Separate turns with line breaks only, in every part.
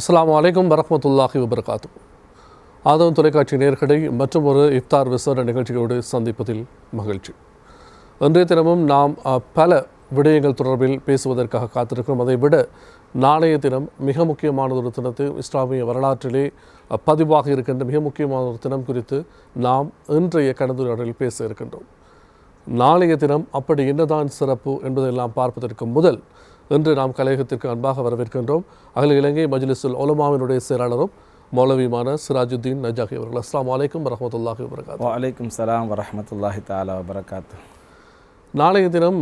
அஸ்லாம் வலைக்கம் வரமத்துல்லாஹி வபர்காத்து. ஆதவன் தொலைக்காட்சி நேர்களை மற்றும் ஒரு இஃப்தார் விசார நிகழ்ச்சியோடு சந்திப்பதில் மகிழ்ச்சி. இன்றைய தினமும் நாம் பல விடயங்கள் தொடர்பில் பேசுவதற்காக காத்திருக்கிறோம். அதை விட நாளைய தினம் மிக முக்கியமான ஒரு தினத்து இஸ்லாமிய வரலாற்றிலே பதிவாக இருக்கின்ற மிக முக்கியமான ஒரு தினம் குறித்து நாம் இன்றைய கலந்துரையாடலில் பேச இருக்கின்றோம். நாளைய தினம் அப்படி என்னதான் சிறப்பு என்பதெல்லாம் பார்ப்பதற்கு முதல் இன்று நாம் கலையகத்திற்கு அன்பாக வரவேற்கின்றோம். அகில இலங்கை மஜ்லிஸுல் உலமாவினுடைய செயலாளரும் மௌலவியுமான சிராஜுத்தீன் நஜாகி அவர்கள். அஸ்ஸலாமு அலைக்கும் வரஹ்மத்துல்லாஹி வபரகாத்து
வலைக்கும் சலாம் வரஹமத்துல்லாஹி தாலா வபரகாத்து.
நாளைய தினம்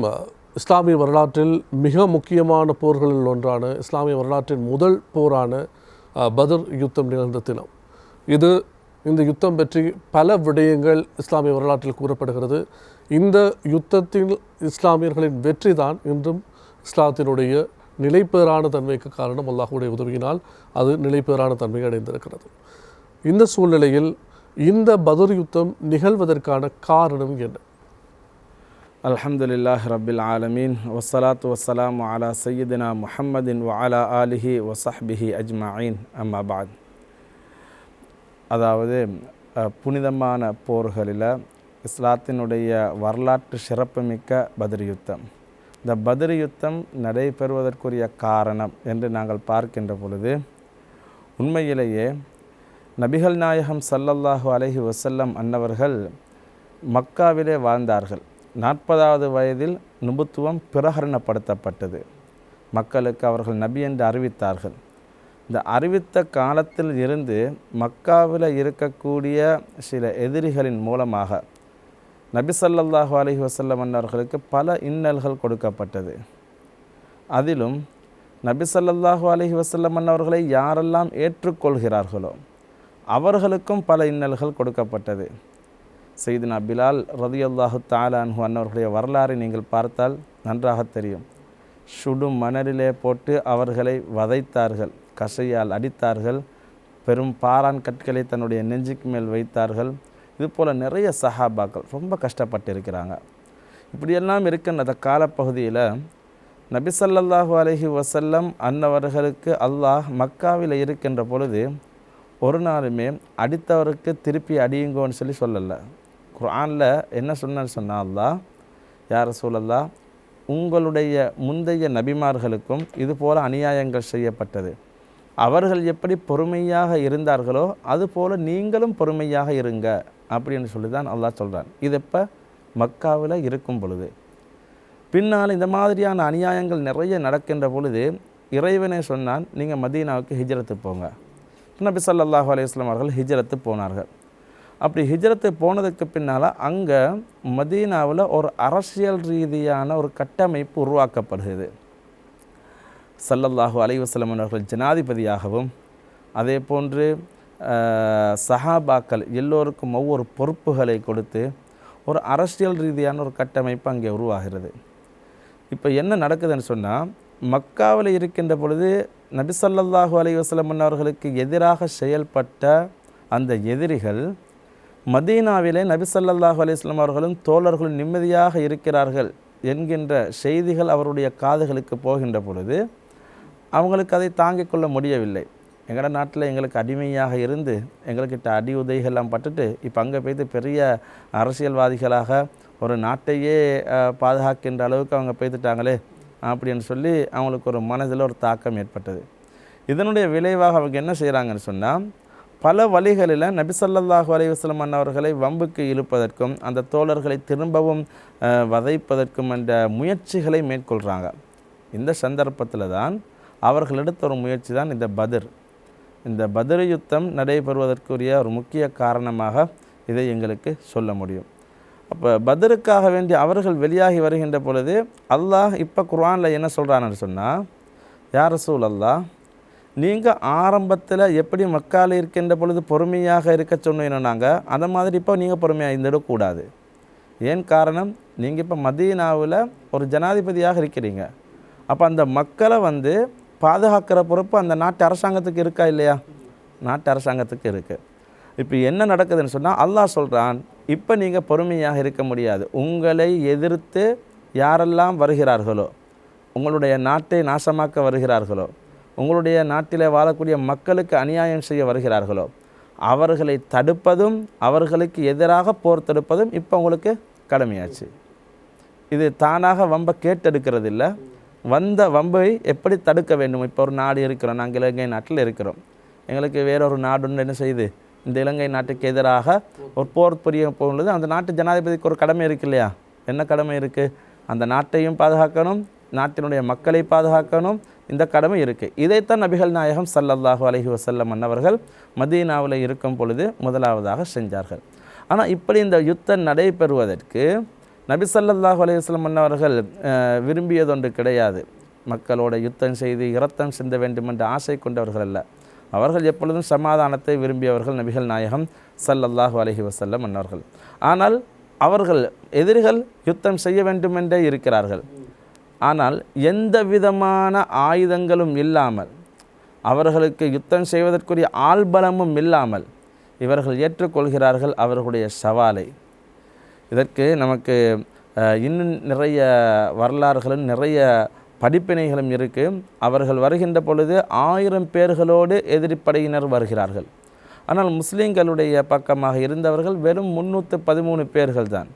இஸ்லாமிய வரலாற்றில் மிக முக்கியமான போர்களில் ஒன்றான இஸ்லாமிய வரலாற்றின் முதல் போரான பத்ர் யுத்தம் நிகழ்ந்த தினம். இது இந்த யுத்தம் பற்றி பல விடயங்கள் இஸ்லாமிய வரலாற்றில் கூறப்படுகிறது. இந்த யுத்தத்தில் இஸ்லாமியர்களின் வெற்றி தான் இன்றும் இஸ்லாத்தினுடைய நிலைப்பேறான தன்மைக்கு காரணம் அல்லாஹுடைய உதவியினால் அது நிலைப்பேறான தன்மை அடைந்திருக்கிறது. இந்த சூழ்நிலையில் இந்த பதர் யுத்தம் நிகழ்வதற்கான காரணம் என்ன?
அல்ஹம்துலில்லாஹ் ரபில் ஆலமீன். வஸ்ஸலாத்து வசலாம் அலா சையீதினா முஹம்மதின் வாலா ஆலிஹி வசஹ்பிஹி அஜ்மாயின். அம்மாபாத் அதாவது புனிதமான போர்களில் இஸ்லாத்தினுடைய வரலாற்று சிறப்புமிக்க பதிர் யுத்தம். இந்த பதிரி யுத்தம் நடைபெறுவதற்குரிய காரணம் என்று நாங்கள் பார்க்கின்ற பொழுது உண்மையிலேயே நபிகள் நாயகம் சல்லல்லாஹு அலஹி வசல்லம் அன்னவர்கள் மக்காவிலே வாழ்ந்தார்கள். நாற்பதாவது வயதில் நுபுத்துவம் பிரகரணப்படுத்தப்பட்டது மக்களுக்கு அவர்கள் நபி என்று அறிவித்தார்கள். இந்த அறிவித்த காலத்தில் இருந்து மக்காவில் இருக்கக்கூடிய சில எதிரிகளின் மூலமாக நபி அலஹி அலைஹி வஸல்லம் அன்னவர்களுக்கு பல இன்னல்கள் கொடுக்கப்பட்டது. அதிலும் நபி அலஹி அலைஹி வஸல்லம் அன்னவர்களை யாரெல்லாம் ஏற்றுக்கொள்கிறார்களோ அவர்களுக்கும் பல இன்னல்கள் கொடுக்கப்பட்டது. செய்தினா பிலால் ரதியல்லாஹு தாலான்ஹு அன்னவர்களுடைய வரலாறை நீங்கள் பார்த்தால் நன்றாக தெரியும். சுடும் மணலிலே போட்டு அவர்களை வதைத்தார்கள் கசையால் அடித்தார்கள் பெரும் பாறான் கற்களை தன்னுடைய நெஞ்சுக்கு மேல் வைத்தார்கள் இது போல் நிறைய சஹாபாக்கள் ரொம்ப கஷ்டப்பட்டு இருக்கிறாங்க இப்படியெல்லாம் இருக்கின்ற அந்த காலப்பகுதியில் நபி ஸல்லல்லாஹு அலைஹி வசல்லம் அன்னவர்களுக்கு அல்லாஹ் மக்காவில் இருக்கின்ற பொழுது ஒரு நாளுமே அடித்தவருக்கு திருப்பி அடியுங்கோன்னு சொல்லி சொல்லலை. குரானில் என்ன சொன்னான்னு சொன்னால் அல்லாஹ் யார் சூழல்லா உங்களுடைய முந்தைய நபிமார்களுக்கும் இது போல அநியாயங்கள் செய்யப்பட்டது. அவர்கள் எப்படி பொறுமையாக இருந்தார்களோ அதுபோல் நீங்களும் பொறுமையாக இருங்க. அப்படின்னு சொல்லி தான் அல்லாஹ் சொல்கிறான் இது இப்போ மக்காவில் இருக்கும் பொழுது. பின்னால் இந்த மாதிரியான அநியாயங்கள் நிறைய நடக்கின்ற பொழுது இறைவனே சொன்னான் நீங்கள் மதீனாவுக்கு ஹிஜரத்து போங்க. நபி ஸல்லல்லாஹு அலையம் அவர்கள் ஹிஜரத்து போனார்கள். அப்படி ஹிஜரத்து போனதுக்கு பின்னால் அங்கே மதீனாவில் ஒரு அரசியல் ரீதியான ஒரு கட்டமைப்பு உருவாக்கப்படுகிறது. சல்லல்லாஹு அலைவசலம் அவர்கள் ஜனாதிபதியாகவும் அதே போன்று சஹாபாக்கள் எல்லோருக்கும் ஒவ்வொரு பொறுப்புகளை கொடுத்து ஒரு அரசியல் ரீதியான ஒரு கட்டமைப்பு அங்கே உருவாகிறது. இப்போ என்ன நடக்குதுன்னு சொன்னால் மக்காவில் இருக்கின்ற பொழுது நபி அலி அலைஹி அவர்களுக்கு எதிராக செயல்பட்ட அந்த எதிரிகள் மதீனாவிலே நபிசல்லாஹு அலிஸ்லாம் அவர்களும் தோழர்களும் நிம்மதியாக இருக்கிறார்கள் என்கின்ற செய்திகள் அவருடைய காதுகளுக்கு போகின்ற பொழுது அவங்களுக்கு அதை தாங்கிக் கொள்ள முடியவில்லை. எங்களோட நாட்டில் எங்களுக்கு அடிமையாக இருந்து எங்கள்கிட்ட அடி உதைகள்லாம் பட்டுட்டு இப்போ அங்கே போய்த்து பெரிய அரசியல்வாதிகளாக ஒரு நாட்டையே பாதுகாக்கின்ற அளவுக்கு அவங்க போய்த்துட்டாங்களே அப்படின்னு சொல்லி அவங்களுக்கு ஒரு மனதில் ஒரு தாக்கம் ஏற்பட்டது. இதனுடைய விளைவாக அவங்க என்ன செய்கிறாங்கன்னு சொன்னால் பல வழிகளில் நபிசல்லாஹு அலைவாஸ்லம் அலைஹி அன்னவர்களை வம்புக்கு இழுப்பதற்கும் அந்த தோழர்களை திரும்பவும் வதைப்பதற்கும் என்ற முயற்சிகளை மேற்கொள்கிறாங்க இந்த சந்தர்ப்பத்தில் தான் அவர்கள் எடுத்த ஒரு முயற்சி தான் இந்த பதிர். இந்த பத்ர் யுத்தம் நடைபெறுவதற்குரிய ஒரு முக்கிய காரணமாக இதை எங்களுக்கு சொல்ல முடியும். அப்போ பதருக்காக வேண்டி அவர்கள் வெளியாகி வருகின்ற பொழுது அல்லாஹ் இப்போ குர்ஆனில் என்ன சொல்கிறான்னு சொன்னால் யார் ரசூல் அல்லாஹ் நீங்கள் ஆரம்பத்தில் எப்படி மக்கால் இருக்கின்ற பொழுது பொறுமையாக இருக்க சொன்னீங்கன்னாங்க அந்த மாதிரி இப்போ நீங்கள் பொறுமையாக இருந்துடக்கூடாது. ஏன் காரணம்? நீங்கள் இப்போ மதீனாவில் ஒரு ஜனாதிபதியாக இருக்கிறீங்க. அப்போ அந்த மக்களை வந்து பாதுகாக்கிற பொறுப்பு அந்த நாட்டு அரசாங்கத்துக்கு இருக்கா இல்லையா? நாட்டு அரசாங்கத்துக்கு இருக்குது இப்போ என்ன நடக்குதுன்னு சொன்னால் அல்லாஹ் சொல்கிறான் இப்போ நீங்கள் பொறுமையாக இருக்க முடியாது. உங்களை எதிர்த்து யாரெல்லாம் வருகிறார்களோ உங்களுடைய நாட்டை நாசமாக்க வருகிறார்களோ உங்களுடைய நாட்டில் வாழக்கூடிய மக்களுக்கு அநியாயம் செய்ய வருகிறார்களோ அவர்களை தடுப்பதும் அவர்களுக்கு எதிராக போர் தடுப்பதும் இப்போ உங்களுக்கு கடமையாச்சு. இது தானாக ரொம்ப கேட்டெடுக்கிறது இல்லை வந்த வம்பை எப்படி தடுக்க வேண்டும்? இப்போ ஒரு நாடு இருக்கிறோம். நாங்கள் இலங்கை நாட்டில் இருக்கிறோம். எங்களுக்கு வேறொரு நாடு ஒன்று என்ன செய்யுது இந்த இலங்கை நாட்டுக்கு எதிராக ஒரு போர் புரிய போகும்போது அந்த நாட்டு ஜனாதிபதிக்கு ஒரு கடமை இருக்கு இல்லையா? என்ன கடமை இருக்குது அந்த நாட்டையும் பாதுகாக்கணும். நாட்டினுடைய மக்களை பாதுகாக்கணும். இந்த கடமை இருக்குது இதைத்தான் நபிகள் நாயகம் சல்லல்லாஹு அலஹி வசல்லம் அன்னவர்கள் மதீனாவில் இருக்கும் பொழுது முதலாவதாக செஞ்சார்கள். ஆனால் இப்படி இந்த யுத்தம் நடைபெறுவதற்கு நபி ஸல்லல்லாஹு அலைஹி வஸல்லம் விரும்பியதொன்று கிடையாது. மக்களோட யுத்தம் செய்து இரத்தம் சிந்த வேண்டும் என்ற ஆசை கொண்டவர்கள் அல்ல. அவர்கள் எப்பொழுதும் சமாதானத்தை விரும்பியவர்கள் நபிகள் நாயகம் சல்லல்லாஹு அலஹி வசல்லம் அன்னவர்கள் ஆனால் அவர்கள் எதிரிகள் யுத்தம் செய்ய வேண்டும் என்றே இருக்கிறார்கள். ஆனால் எந்த விதமான ஆயுதங்களும் இல்லாமல் அவர்களுக்கு யுத்தம் செய்வதற்குரிய ஆள்பலமும் இல்லாமல் இவர்கள் ஏற்றுக்கொள்கிறார்கள் அவர்களுடைய சவாலை. இதற்கு நமக்கு இன்னும் நிறைய வரலாறுகளும் நிறைய படிப்பினைகளும் இருக்குது அவர்கள் வருகின்ற பொழுது ஆயிரம் பேர்களோடு எதிரிப்படையினர் வருகிறார்கள். ஆனால் முஸ்லீம்களுடைய பக்கமாக இருந்தவர்கள் வெறும் முந்நூற்று பதிமூணு பேர்கள் தான்.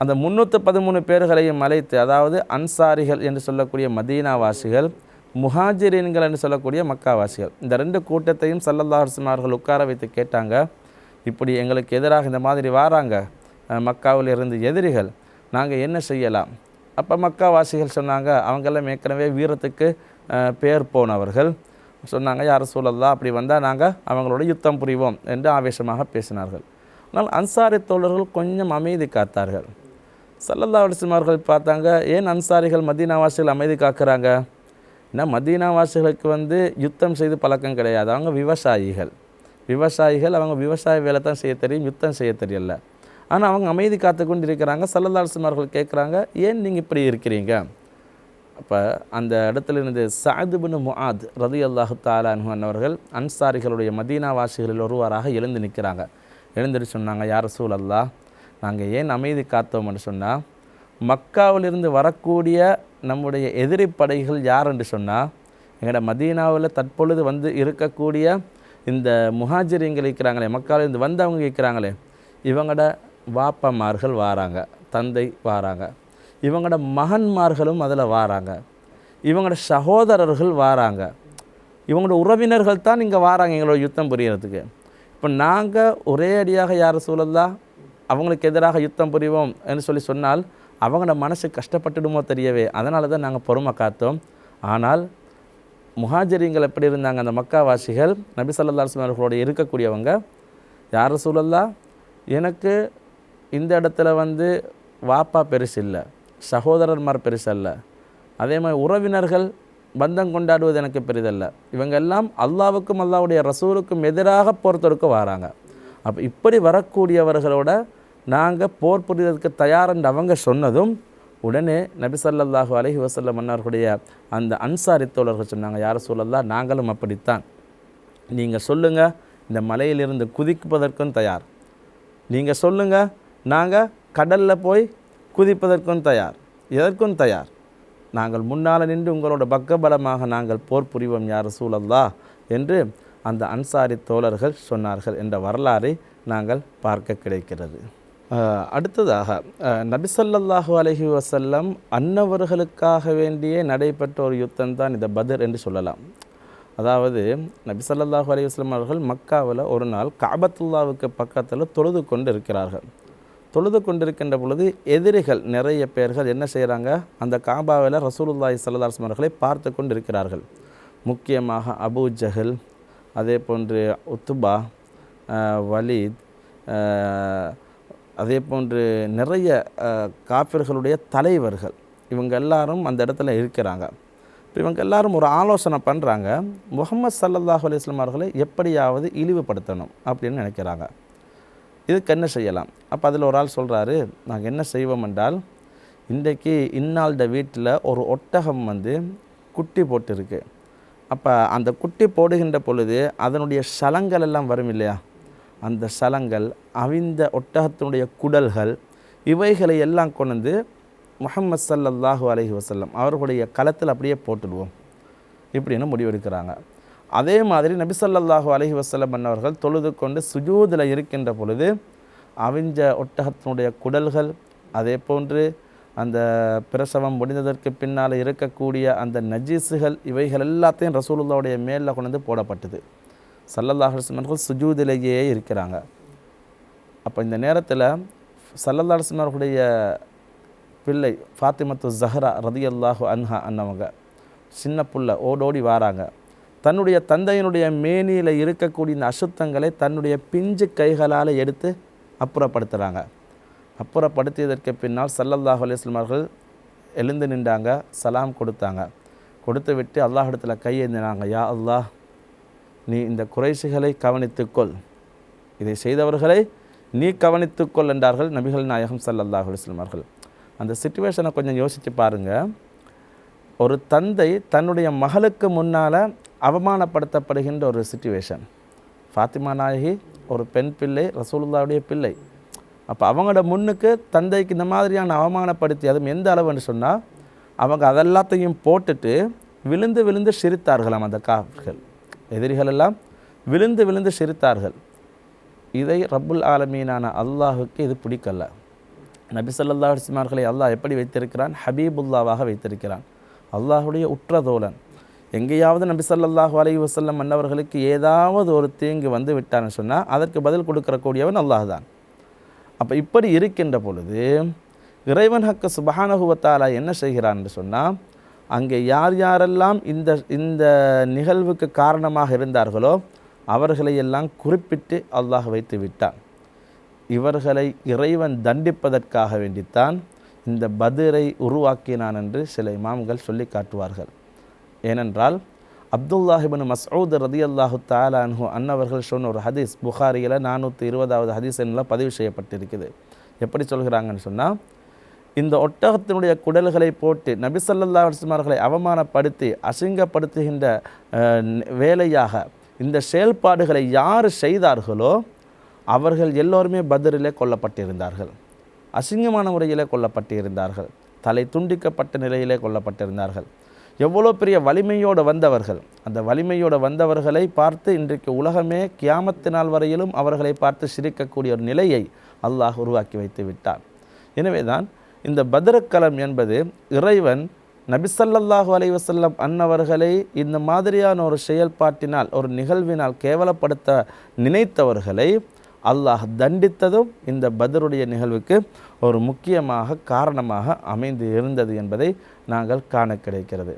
அந்த முந்நூற்று பதிமூணு பேர்களையும் அழைத்து அதாவது அன்சாரிகள் என்று சொல்லக்கூடிய மதீனாவாசிகள் முஹாஜிரீன்கள் என்று சொல்லக்கூடிய மக்காவாசிகள் இந்த ரெண்டு கூட்டத்தையும் சல்லல்லாஹு அவர்கள் உட்கார வைத்து கேட்டாங்க இப்படி எங்களுக்கு எதிராக இந்த மாதிரி வாராங்க மக்காவில் இருந்து எதிரிகள் நாங்கள் என்ன செய்யலாம்? அப்போ மக்காவாசிகள் சொன்னாங்க அவங்கெல்லாம் ஏற்கனவே வீரத்துக்கு பேர் போனவர்கள். சொன்னாங்க யார் சூழல்லா அப்படி வந்தால் நாங்கள் அவங்களோட யுத்தம் புரிவோம் என்று ஆவேசமாக பேசினார்கள். ஆனால் அன்சாரி தோழர்கள் கொஞ்சம் அமைதி காத்தார்கள். சல்லல்லா அலிசுமார்கள் பார்த்தாங்க ஏன் அன்சாரிகள் மதீனாவாசிகள் அமைதி காக்கிறாங்க? ஏன்னா மதீனாவாசிகளுக்கு வந்து யுத்தம் செய்து பழக்கம் கிடையாது. அவங்க விவசாயிகள். விவசாயிகள் அவங்க விவசாய வேலை தான் செய்ய தெரியும் யுத்தம் செய்ய தெரியல. ஆனால் அவங்க அமைதி காத்து கொண்டு இருக்கிறாங்க சல்லல்லா கேட்குறாங்க ஏன் நீங்கள் இப்படி இருக்கிறீங்க? அப்போ அந்த இடத்துல இருந்து சாதுபின் முஆத் ரதி அல்லாஹு தாலான் அவர்கள் அன்சாரிகளுடைய மதீனாவாசிகளில் ஒருவராக எழுந்து நிற்கிறாங்க. எழுந்துட்டு சொன்னாங்க யார் சூழ் அல்லா நாங்கள் ஏன் அமைதி காத்தோம்னு சொன்னால் மக்காவிலிருந்து வரக்கூடிய நம்முடைய எதிரி படைகள் யார்? என்று சொன்னால் எங்களோட மதீனாவில் தற்பொழுது வந்து இருக்கக்கூடிய இந்த முஹாஜிரிங்கள் இருக்கிறாங்களே மக்காவிலிருந்து வந்தவங்க இருக்கிறாங்களே இவங்களோட வாப்பமார்கள் வாராங்க தந்தை வாராங்க. இவங்களோட மகன்மார்களும் அதில் வாராங்க. இவங்களோட சகோதரர்கள் வாராங்க. இவங்களோட உறவினர்கள் தான் இங்கே வாராங்க எங்களோட யுத்தம் புரியறதுக்கு. இப்போ நாங்கள் ஒரே அடியாக யார் சூழல்லா? அவங்களுக்கு எதிராக யுத்தம் புரிவோம் என்று சொல்லி சொன்னால் அவங்களோட மனசு கஷ்டப்பட்டுடுமோ தெரியவே. அதனால தான் நாங்கள் பொறுமை காத்தோம். ஆனால் முஹாஜரிங்கள் எப்படி இருந்தாங்க? அந்த மக்காவாசிகள் நபி ஸல்லல்லாஹு அலைஹி அவர்களோட இருக்கக்கூடியவங்க யார் சூழல்லா எனக்கு இந்த இடத்துல வந்து வாப்பா பெருசு இல்லை சகோதரர்மார் பெருசு அல்ல. அதே மாதிரி உறவினர்கள் பந்தம் கொண்டாடுவது எனக்கு பெரிதல்ல. இவங்க எல்லாம் அல்லாவுக்கும் அல்லாவுடைய ரசூலுக்கும் எதிராக போர் தொடுக்க வராங்க. அப்போ இப்படி வரக்கூடியவர்களோட நாங்கள் போர் புரிவதற்கு தயார்ன்னு அவங்க சொன்னதும் உடனே நபிசல்லாஹு அலஹி அலைஹி மன்னர்களுடைய அந்த அன்சாரி தோழர்கள் சொன்னாங்க யார் சொல்லலாம் நாங்களும் அப்படித்தான். நீங்கள் சொல்லுங்கள் இந்த மலையிலிருந்து குதிப்பதற்கும் தயார். நீங்கள் சொல்லுங்கள் நாங்கள் கடலில் போய் குதிப்பதற்கும் தயார். எதற்கும் தயார்? நாங்கள் முன்னால் நின்று உங்களோட பக்கபலமாக நாங்கள் போர் புரிவோம் யார் சூழல்லா என்று அந்த அன்சாரி தோழர்கள் சொன்னார்கள் என்ற வரலாறை நாங்கள் பார்க்க கிடைக்கிறது. அடுத்ததாக நபிசல்லாஹு அலஹி வசல்லம் அன்னவர்களுக்காக வேண்டியே நடைபெற்ற ஒரு யுத்தம் தான் இந்த பதர் என்று சொல்லலாம். அதாவது நபிசல்லாஹு அலி வஸ்லம் அவர்கள் மக்காவில் ஒரு நாள் காபத்துல்லாவுக்கு பக்கத்தில் தொழுது கொண்டு இருக்கிறார்கள். தொழுது கொண்டிருக்கின்ற பொழுது எதிரிகள் நிறைய பேர்கள் என்ன செய்கிறாங்க? அந்த காபாவில் ரசூலுல்லாய் ஸல்லல்லாஹு அவர்களை பார்த்து கொண்டு இருக்கிறார்கள் முக்கியமாக அபூ ஜஹல் அதே போன்று உத்துபா வலீத் அதே போன்று நிறைய காப்பிர்களுடைய தலைவர்கள். இவங்க எல்லாரும் அந்த இடத்துல இருக்கிறாங்க. இப்போ இவங்க எல்லாரும் ஒரு ஆலோசனை பண்ணுறாங்க முகமது சல்லல்லாஹு அலி வஸல்லம் அவர்களை எப்படியாவது இழிவுபடுத்தணும் அப்படின்னு நினைக்கிறாங்க. இதுக்கு என்ன செய்யலாம்? அப்போ அதில் ஒரு ஆள் சொல்கிறாரு நாங்கள் என்ன செய்வோம் என்றால் இன்றைக்கு இன்னாள்ட வீட்டில் ஒரு ஒட்டகம் வந்து குட்டி போட்டிருக்கு. அப்போ அந்த குட்டி போடுகின்ற பொழுது அதனுடைய சலங்கள் எல்லாம் வரும் இல்லையா? அந்த சலங்கள் அவிந்த ஒட்டகத்தினுடைய குடல்கள் இவைகளை எல்லாம் கொண்டு வந்து முஹம்மது ஸல்லல்லாஹு அலைஹி அவர்களுடைய களத்தில் அப்படியே போட்டுடுவோம். இப்படின்னு முடிவெடுக்கிறாங்க. அதே மாதிரி நபிசல்லாஹு அலஹி வசலம் அன்னவர்கள் தொழுது கொண்டு சுஜூதில் இருக்கின்ற பொழுது அவிஞ்ச ஒட்டகத்தினுடைய குடல்கள் அதே போன்று அந்த பிரசவம் முடிந்ததற்கு பின்னால் இருக்கக்கூடிய அந்த நஜீஸுகள் இவைகள் எல்லாத்தையும் ரசூலுல்லாவுடைய மேலில் கொண்டு வந்து போடப்பட்டது. சல்லல்லாஹர்ஸ்மர்கள் சுஜூதிலேயே இருக்கிறாங்க. அப்போ இந்த நேரத்தில் சல்லல்லாஹர்ஸ்மர்களுடைய பிள்ளை ஃபாத்திமத்து ஜஹரா ரதியல்லாஹு அன்ஹா அன்னவங்க சின்ன புள்ள ஓடோடி வாராங்க. தன்னுடைய தந்தையினுடைய மேனியில் இருக்கக்கூடிய இந்த அசுத்தங்களை தன்னுடைய பிஞ்சு கைகளால் எடுத்து அப்புறப்படுத்துகிறாங்க அப்புறப்படுத்தியதற்கு பின்னால் சல்லல்லாஹ் அலிஸ்லாம் அவர்கள் எழுந்து நின்றாங்க சலாம் கொடுத்தாங்க. கொடுத்து விட்டு அல்லாஹிடத்தில் கையேந்தினாங்க யா அல்லாஹ் நீ இந்த குறைசிகளை கவனித்துக்கொள் இதை செய்தவர்களை நீ கவனித்துக்கொள் என்றார்கள் நபிகள் நாயகம் சல்லல்லாஹ் அலிஸ்லாம் அவர்கள். அந்த சுச்சுவேஷனை கொஞ்சம் யோசித்து பாருங்கள் ஒரு தந்தை தன்னுடைய மகளுக்கு முன்னால் அவமானப்படுத்தப்படுகின்ற ஒரு சுச்சுவேஷன் ஃபாத்திமா நாயகி ஒரு பெண் பிள்ளை ரசூலுல்லாவுடைய பிள்ளை. அப்போ அவங்களோட முன்னுக்கு தந்தைக்கு இந்த மாதிரியான அவமானப்படுத்தி அதுவும் எந்த அளவுன்னு சொன்னால் அவங்க அதெல்லாத்தையும் போட்டுட்டு விழுந்து விழுந்து சிரித்தார்களாம் அந்த காவல்கள். எதிரிகள் எல்லாம் விழுந்து விழுந்து சிரித்தார்கள். இதை ரப்புல் ஆலமீனான அல்லாஹுக்கு இது பிடிக்கல. நபி ஸல்லல்லாஹு அலைஹி அல்லாஹ் எப்படி வைத்திருக்கிறான்? ஹபீபுல்லாவாக வைத்திருக்கிறான். அல்லாஹுடைய உற்றதோழன் எங்கேயாவது நபி சல்லாஹூ அலி வசல்லம் மன்னவர்களுக்கு ஏதாவது ஒரு தீங்கு வந்து விட்டான்னு சொன்னால் அதற்கு பதில் கொடுக்கறக்கூடியவன் அல்லாஹ் தான். அப்போ இப்படி இருக்கின்ற பொழுது இறைவன் ஹக்க சுபஹானஹுவத்தாலா என்ன செய்கிறான் சொன்னால் அங்கே யார் யாரெல்லாம் இந்த இந்த நிகழ்வுக்கு காரணமாக இருந்தார்களோ அவர்களை எல்லாம் குறிப்பிட்டு அல்லாஹ் வைத்து விட்டான். இவர்களை இறைவன் தண்டிப்பதற்காக வேண்டித்தான் இந்த பதிரை உருவாக்கினான் என்று சில இமாம்கள் சொல்லி காட்டுவார்கள். ஏனென்றால் அப்துல்லாஹிபின் மசூத் ரதி அல்லாஹு தாலான்ஹு அன்னவர்கள் சொன்ன ஒரு ஹதீஸ் புகாரியில் நானூற்றி இருபதாவது ஹதீஸ் எல்லாம் பதிவு செய்யப்பட்டிருக்குது. எப்படி சொல்கிறாங்கன்னு சொன்னால் இந்த ஒட்டகத்தினுடைய குடல்களை போட்டு நபி அவர்களை அவமானப்படுத்தி அசிங்கப்படுத்துகின்ற வேலையாக இந்த செயல்பாடுகளை யார் செய்தார்களோ அவர்கள் எல்லோருமே பதிரிலே கொல்லப்பட்டிருந்தார்கள். அசிங்கமான முறையிலே கொல்லப்பட்டிருந்தார்கள். தலை துண்டிக்கப்பட்ட நிலையிலே கொல்லப்பட்டிருந்தார்கள். எவ்வளோ பெரிய வலிமையோடு வந்தவர்கள் அந்த வலிமையோடு வந்தவர்களை பார்த்து இன்றைக்கு உலகமே கியாமத்து நாள் வரையிலும் அவர்களை பார்த்து சிரிக்கக்கூடிய ஒரு நிலையை அல்லாஹ் உருவாக்கி வைத்து விட்டார் எனவேதான் இந்த பத்ரக்கலம் என்பது இறைவன் நபிசல்லாஹு அலைவசல்லம் அன்னவர்களை இந்த மாதிரியான ஒரு செயல்பாட்டினால் ஒரு நிகழ்வினால் கேவலப்படுத்த நினைத்தவர்களை அல்லாஹ் தண்டித்ததும் இந்த பதருடைய நிகழ்வுக்கு ஒரு முக்கியமாக காரணமாக அமைந்து இருந்தது என்பதை நாங்கள் காண கிடைக்கிறது.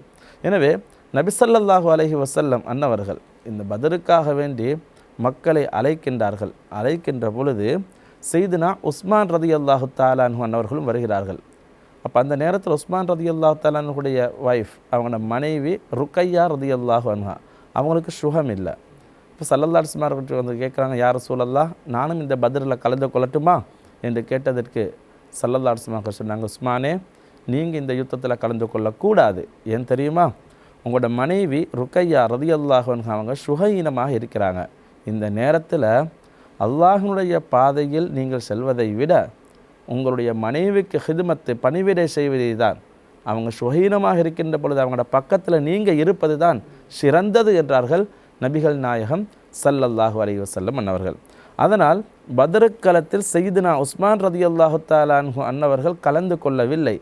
எனவே நபிசல்லாஹு அலஹி வசல்லம் அன்னவர்கள் இந்த பதருக்காக வேண்டி மக்களை அழைக்கின்றார்கள். அழைக்கின்ற பொழுது செய்துனா உஸ்மான் ரதி அல்லாஹு தாலான் அன்னவர்களும் வருகிறார்கள். அப்போ அந்த நேரத்தில் உஸ்மான் ரதி அல்லாஹு தாலானுடைய ஒய்ஃப் அவங்களோட மனைவி ருக்கையா ரதி அல்லாஹு அன்ஹா அவங்களுக்கு சுகம் இல்லை. இப்போ சல்லல்லா அலிஸ்மார்கிட்ட வந்து கேட்குறாங்க யார் சூழல்லா நானும் இந்த பதிரில் கலந்து கொள்ளட்டுமா? என்று கேட்டதற்கு சல்லல்லா சுமார் சொன்னாங்க உஸ்மானே நீங்கள் இந்த யுத்தத்தில் கலந்து கொள்ளக்கூடாது. ஏன் தெரியுமா? உங்களோட மனைவி ருக்கையா ரதியல்லாஹன் அவங்க சுகஈனமாக இருக்கிறாங்க. இந்த நேரத்தில் அல்லாஹனுடைய பாதையில் நீங்கள் செல்வதை விட உங்களுடைய மனைவிக்கு ஹிதுமத்தை பணிவிடை செய்வதை தான் அவங்க சுகீனமாக இருக்கின்ற பொழுது அவங்களோட பக்கத்தில் நீங்கள் இருப்பது தான் சிறந்தது என்றார்கள் நபிகள் நாயகம் சல்லல்லாஹு அலி வசல்லம் அன்னவர்கள். அதனால் பதருக்களத்தில் செய்தினா உஸ்மான் ரதி அல்லாஹு தாலான்ஹு அன்னவர்கள் கலந்து கொள்ளவில்லை.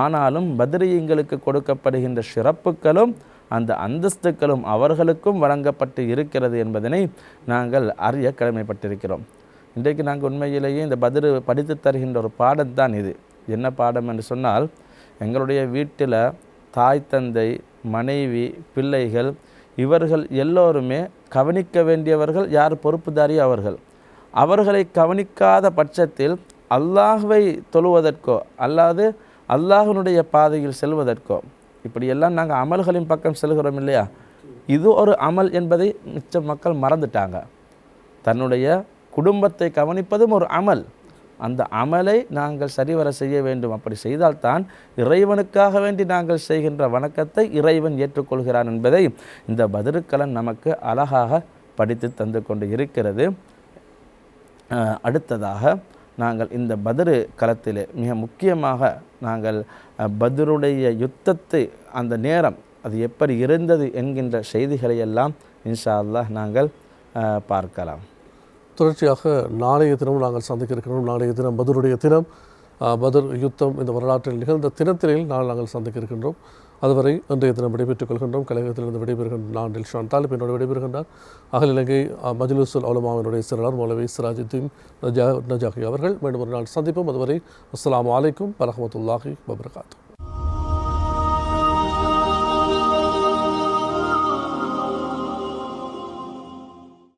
ஆனாலும் பத்ரியங்களுக்கு கொடுக்கப்படுகின்ற சிறப்புகளும் அந்த அந்தஸ்துக்களும் அவர்களுக்கும் வழங்கப்பட்டு இருக்கிறது என்பதனை நாங்கள் அறிய கடமைப்பட்டிருக்கிறோம். இன்றைக்கு நாங்கள் உண்மையிலேயே இந்த பதிரு படித்து தருகின்ற ஒரு பாடம் தான் இது. என்ன பாடம் என்று சொன்னால் எங்களுடைய வீட்டில் தாய் தந்தை மனைவி பிள்ளைகள் இவர்கள் எல்லோருமே கவனிக்க வேண்டியவர்கள் யார்? பொறுப்புதாரி அவர்கள். அவர்களை கவனிக்காத பட்சத்தில் அல்லாஹ்வை தொழுவதற்கோ அல்லாது அல்லாஹனுடைய பாதையில் செல்வதற்கோ இப்படியெல்லாம் நாங்கள் அமல்களின் பக்கம் செல்கிறோம் இல்லையா? இது ஒரு அமல் என்பதை மிச்ச மக்கள் மறந்துட்டாங்க. தன்னுடைய குடும்பத்தை கவனிப்பதும் ஒரு அமல். அந்த அமலை நாங்கள் சரிவர செய்ய வேண்டும். அப்படி செய்தால்தான் இறைவனுக்காக வேண்டி நாங்கள் செய்கின்ற வணக்கத்தை இறைவன் ஏற்றுக்கொள்கிறான் என்பதை இந்த பதிருக்கலன் நமக்கு அழகாக படித்து தந்து கொண்டு இருக்கிறது. அடுத்ததாக நாங்கள் இந்த பதரு களத்திலே மிக முக்கியமாக நாங்கள் பதருடைய யுத்தத்தை அந்த நேரம் அது எப்படி இருந்தது என்கின்ற செய்திகளை எல்லாம் இன்ஷா அல்லாஹ் நாங்கள் பார்க்கலாம்.
தொடர்ச்சியாக நாளைய தினம் நாங்கள் சந்திக்க இருக்கிறோம். நாளைய தினம் பதருடைய தினம் பதர் யுத்தம் இந்த வரலாற்றில் நிகழ்ந்த தினத்திலே நாங்கள் சந்திக்க இருக்கின்றோம். அதுவரை அன்றைய தினம் விடைபெற்றுக் கொள்கின்றோம். கழகத்திலிருந்து விடைபெறுகின்ற நான் டில்ஷான் தாலிப் என்னோட விடைபெறுகின்றார். அகல் இலங்கை ஆ, மஜ்லிஸுல் உலமாவினுடைய மௌலவி சிராஜுத்தீன் நஜா நஜாகி அவர்கள். மீண்டும் ஒரு நாள் சந்திப்போம். அதுவரை அஸ்லாம் வலைக்கும் வரமத்துல்லாஹி வபர்காத்தூ